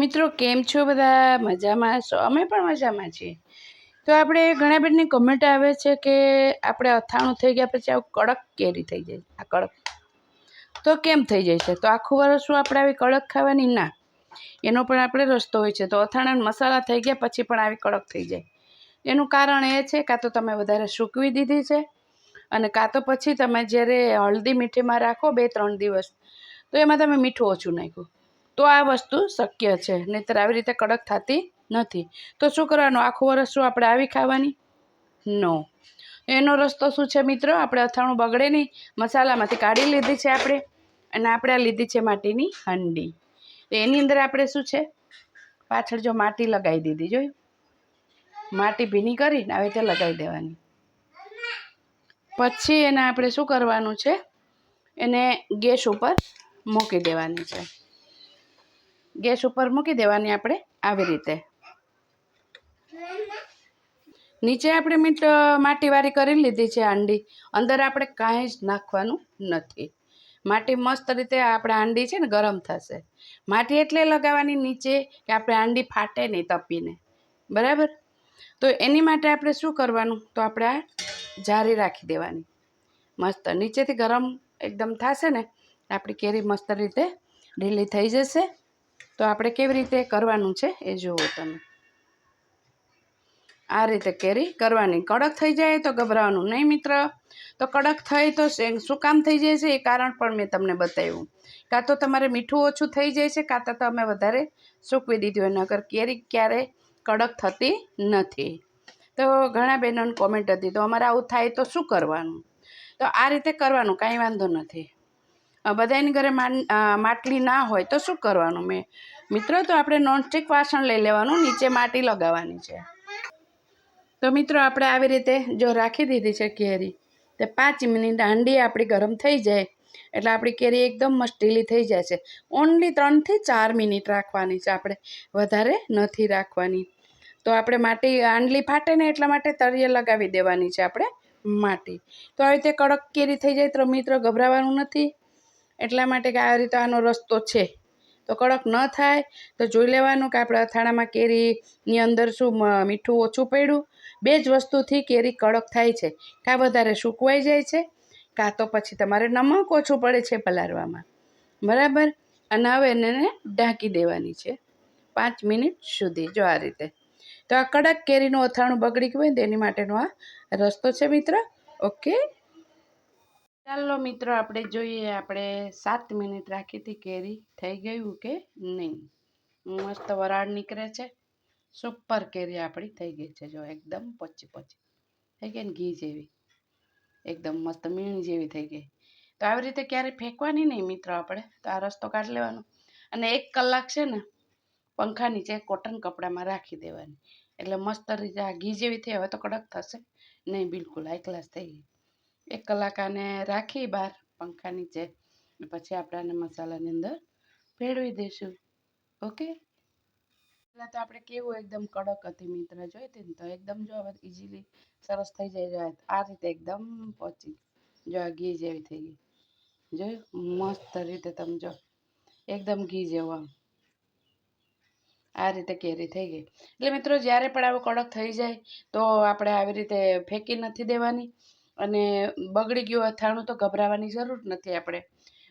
મિત્રો, કેમ છો બધા? મજામાં છો? અમે પણ મજામાં છીએ. તો આપણે ઘણા બધાની કમેન્ટ આવે છે કે આપણે અથાણું થઈ ગયા પછી આવું કડક કેરી થઈ જાય. આ કડક. તો કેમ થઈ જાય છે? તો આખું વર્ષ શું આપણે આવી કડક ખાવાની? ના. એનો પણ આપણે રસ્તો હોય છે. તો અથાણાના મસાલા થઈ ગયા પછી પણ આવી કડક થઈ જાય. એનું કારણ એ છે, કાં તો તમે વધારે સૂકવી દીધી છે અને કાં તો પછી તમે જ્યારે હળદી મીઠીમાં રાખો બે ત્રણ દિવસ, તો એમાં તમે મીઠું ઓછું નાખ્યું. તો આ વસ્તુ શક્ય છે, નહીંતર આવી રીતે કડક થતી નથી. તો શું કરવાનું? આખું વરસ શું આપણે આવી ખાવાની? નો એનો રસ્તો શું છે મિત્રો? આપણે અથાણું બગડે નહીં મસાલામાંથી કાઢી લીધી છે આપણે, અને આપણે આ લીધી છે માટીની હાંડી. એની અંદર આપણે શું છે? પાછળ જો માટી લગાવી દીધી, જોયું? માટી ભીની કરીને આવી રીતે લગાવી દેવાની. પછી એને આપણે શું કરવાનું છે? એને ગેસ ઉપર મૂકી દેવાની છે. ગેસ ઉપર મૂકી દેવાની આપણે આવી રીતે. નીચે આપણે મીટ માટીવાળી કરી લીધી છે હાંડી અંદર આપણે કાંઈ જ નાખવાનું નથી. માટી મસ્ત રીતે આપણે હાંડી છે ને ગરમ થશે. માટી એટલે લગાવવાની નીચે કે આપણે હાંડી ફાટે નહીં તપીને. બરાબર? તો એની માટે આપણે શું કરવાનું? તો આપણે આ જારી રાખી દેવાની. મસ્ત નીચેથી ગરમ એકદમ થશે ને, આપણી કેરી મસ્ત રીતે ઢીલી થઈ જશે. તો આપણે કેવી રીતે કરવાનું છે એ જુઓ તમે. આ રીતે કેરી કરવાની. કડક થઈ જાય તો ગભરાવાનું નહીં મિત્ર. તો કડક થઈ તો શે- કામ થઈ જાય છે એ કારણ પણ મેં તમને બતાવ્યું. કાં તો તમારે મીઠું ઓછું થઈ જાય છે, કાં તો તમે વધારે સૂકવી દીધું હોય નગર કેરી ક્યારેય કડક થતી નથી. તો ઘણા બહેનોની કોમેન્ટ હતી, તો અમારે આવું થાય તો શું કરવાનું? તો આ રીતે કરવાનું, કાંઈ વાંધો નથી. બધાની ઘરે માટલી ના હોય તો શું કરવાનું મેં? મિત્રો, તો આપણે નોનસ્ટિક વાસણ લઈ લેવાનું, નીચે માટી લગાવવાની છે. તો મિત્રો, આપણે આવી રીતે જો રાખી દીધી છે કેરી, તે પાંચ મિનિટ હાંડી આપણી ગરમ થઈ જાય, એટલે આપણી કેરી એકદમ મસ્ટીલી થઈ જાય છે. ઓનલી ત્રણથી ચાર મિનિટ રાખવાની છે આપણે, વધારે નથી રાખવાની. તો આપણે માટી આંડલી ફાટે ને એટલા માટે તળિયે લગાવી દેવાની છે આપણે, માટી. તો આવી રીતે કડક કેરી થઈ જાય તો મિત્રો, ગભરાવાનું નથી. એટલા માટે કે આ રીતે આનો રસ્તો છે. તો કડક ન થાય, તો જોઈ લેવાનું કે આપણે અથાણામાં કેરીની અંદર શું મીઠું ઓછું પડ્યું. બે જ વસ્તુથી કેરી કડક થાય છે. કાં વધારે સૂકવાઈ જાય છે, કાં તો પછી તમારે નમક ઓછું પડે છે પલાળવામાં. બરાબર? અને હવે એને ઢાંકી દેવાની છે પાંચ મિનિટ સુધી, જો આ રીતે. તો આ કડક કેરીનું અથાણું બગડી ગયું હોય તેની માટેનો આ રસ્તો છે મિત્ર. ઓકે? ચાલો મિત્રો, આપણે જોઈએ આપણે સાત મિનિટ રાખી હતી કેરી થઈ ગયું કે નહીં? મસ્ત વરાળ નીકળે છે. સુપર કેરી આપણી થઈ ગઈ છે. જો એકદમ પોચી પોચી. થઈ ગઈ ને ઘી જેવી. એકદમ મસ્ત મીણ જેવી થઈ ગઈ. તો આવી રીતે ક્યારેય ફેંકવાની નહીં મિત્રો આપણે? તો આ રસ્તો કાઢી લેવાનો. અને એક કલાક છે ને, પંખા નીચે કોટન કપડામાં રાખી દેવાની. એટલે મસ્ત રીતે આ ઘી જેવી થઈ, હવે તો કડક થશે. નહીં, બિલકુલ હાઈ ક્લાસ થઈ ગઈ. એક કલાક આને રાખી બહાર પંખા નીચે પછી આપણે આને મસાલાની અંદર ભેળવી દઈશું. ઓકે? પહેલાં તો આપણે કેવું એકદમ કડક હતી મિત્ર જોઈ હતી ને તો એકદમ જો હવે ઇઝીલી સરસ થઈ જાય, જો આ રીતે એકદમ પહોંચી જો આ ઘી જેવી થઈ ગઈ. જોયું? મસ્ત રીતે તમે જો એકદમ ઘી જેવું આમ. આ રીતે કેરી થઈ ગઈ. એટલે મિત્રો, જ્યારે પણ આવું કડક થઈ જાય તો આપણે આવી રીતે ફેંકી નથી દેવાની. અને બગડી ગયું અથાણું તો ગભરાવાની જરૂર નથી આપણે.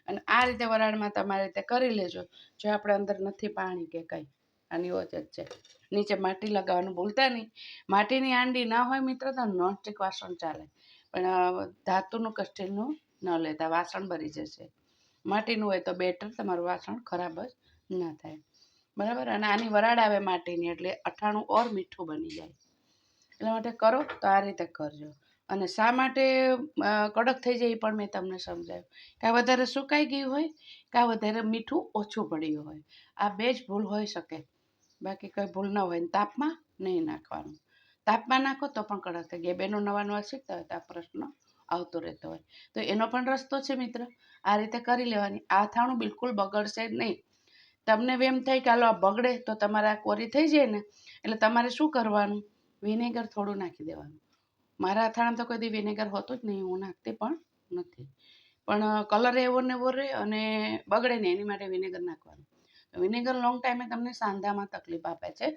અને આ રીતે વરાળમાં તમારે રીતે કરી લેજો, જો આપણે અંદર નથી પાણી કે કંઈ. આની જ છે. નીચે માટી લગાવવાનું ભૂલતા નહીં. માટીની આંડી ના હોય મિત્ર, તો નોનસ્ટિક વાસણ ચાલે. પણ ધાતુનું કે સ્ટીલનું ન લેતા, વાસણ ભરી જશે. માટીનું હોય તો બેટર, તમારું વાસણ ખરાબ જ ના થાય. બરાબર? અને આની વરાળ આવે માટીની, એટલે અઠાણું ઓર મીઠું બની જાય. એટલા માટે કરો, તો આ રીતે કરજો. અને શા માટે કડક થઈ જાય એ પણ મેં તમને સમજાવ્યું કાં વધારે સુકાઈ ગયું હોય કાં વધારે મીઠું ઓછું પડ્યું હોય. આ બે જ ભૂલ હોઈ શકે. બાકી કંઈ ભૂલ ન હોય. ને તાપમાં નહીં નાખવાનું. તાપમાં નાખો તો પણ કડક થઈ ગયા બેનો નવા નવા શીખતા હોય તો આ પ્રશ્ન આવતો રહેતો હોય. તો એનો પણ રસ્તો છે મિત્ર. આ રીતે કરી લેવાની. આ થાણું બિલકુલ બગડશે નહીં. તમને એમ થાય કે હાલો આ બગડે તો તમારે આ કોરી થઈ જાય ને? એટલે તમારે શું કરવાનું? વિનેગર થોડું નાખી દેવાનું. મારા અથાણામાં તો કદી વિનેગર હોતું જ નહીં, હું નાખતી પણ નથી. પણ કલર એવો ને એવો રહે અને બગડે નહીં, એની માટે વિનેગર નાખવાનું. વિનેગર લોંગ ટાઈમે તમને સાંધામાં તકલીફ આપે છે,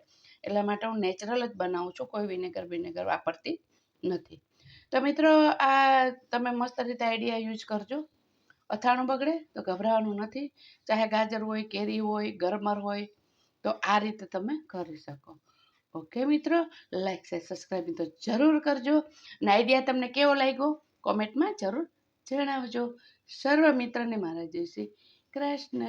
એટલા માટે હું નેચરલ જ બનાવું છું, કોઈ વિનેગર વિનેગર વાપરતી નથી. તો મિત્રો, આ તમે મસ્ત રીતે આઈડિયા યુઝ કરજો. અથાણું બગડે તો ગભરાવાનું નથી. ચાહે ગાજર હોય, કેરી હોય, ગરમર હોય, તો આ રીતે તમે કરી શકો. ઓકે મિત્રો લાઈક શેર સબસ્ક્રાઈબ તો જરૂર કરજો. અને આઈડિયા તમને કેવો લાગ્યો? કોમેન્ટમાં જરૂર જણાવજો. સર્વ મિત્રને મારા જય શ્રી કૃષ્ણ.